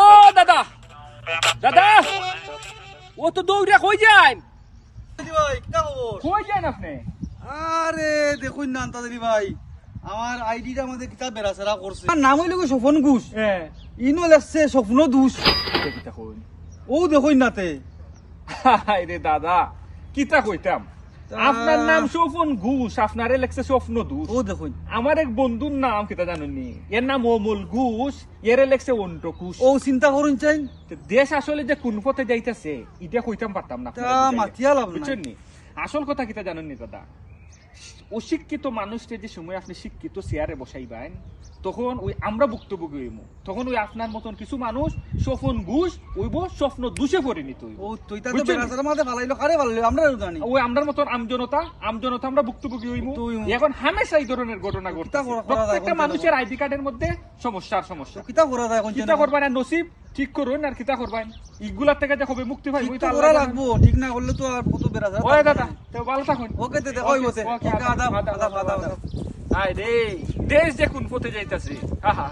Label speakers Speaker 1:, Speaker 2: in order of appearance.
Speaker 1: ও দাদা। দাদা ও তো দৌড়া কই যান কই যান আপনি?
Speaker 2: আরে দেখুন না তাড়াতাড়ি ভাই। আমার আইডিটা আমাদের কিতাব বেড়াচেরা করছে। আমার নাম হইল স্বপন ঘোষ?
Speaker 1: হ্যাঁ
Speaker 2: ইনো লেখছে স্বপ্ন দুষ
Speaker 1: কই
Speaker 2: ও দেখুন নাতে।
Speaker 1: রে দাদা কিতা কইতাম? আপনার নাম শোফন ঘুষ আপনার লেখছে স্বপ্ন দুষ।
Speaker 2: ও দেখুন।
Speaker 1: আমার এক বন্ধুর নাম কেটা জানুনি এর নাম অমল ঘুষ এর লেখছে ঘুষ
Speaker 2: ও চিন্তা করুন চাই।
Speaker 1: দেশ আসলে যে কোন পথে যাইতেছে এটা কইতাম পারতাম না।
Speaker 2: মাতিয়া লাভ
Speaker 1: বুঝছেন আসল কথা কিটা জানুন নি দাদা? অশিক্ষিত মানুষকে যে সময় আপনি শিক্ষিত চেয়ারে বসাইবেন তখন ওই আমরা ভুক্তভোগী হইব। তখন ওই আপনার মতন কিছু মানুষ স্বপন ঘুষ ওইব স্বপ্ন দুষে
Speaker 2: ও তুইটা তো ফালাইলো কারে ফালাইলো? আমরা জানি।
Speaker 1: ওই আমরার মতন আমজনতা আমজনতা আমরা ভুক্তভোগী হইব। এখন হামেশা এই ধরনের ঘটনা
Speaker 2: যায়
Speaker 1: প্রত্যেকটা মানুষের আইডি কার্ডের মধ্যে সমস্যার সমস্যা।
Speaker 2: কিতা করা যায়
Speaker 1: কিতা নসিব ঠিক করুন আর কিতা করবেন ইগুলার থেকে দেখো হবে মুক্তি ভাই
Speaker 2: ঠিক তো করা লাগবো ঠিক না করলে তো আর কত বেড়াচেরা
Speaker 1: ওই দাদা তো ভালো থাকুন।
Speaker 2: ওকে দে দে ওই বসে।
Speaker 1: ওকে,
Speaker 2: আদা
Speaker 1: আদা
Speaker 2: আদা
Speaker 1: আদা। আয় রে দেশ দেখুন পথে যাইতাছে। আহা।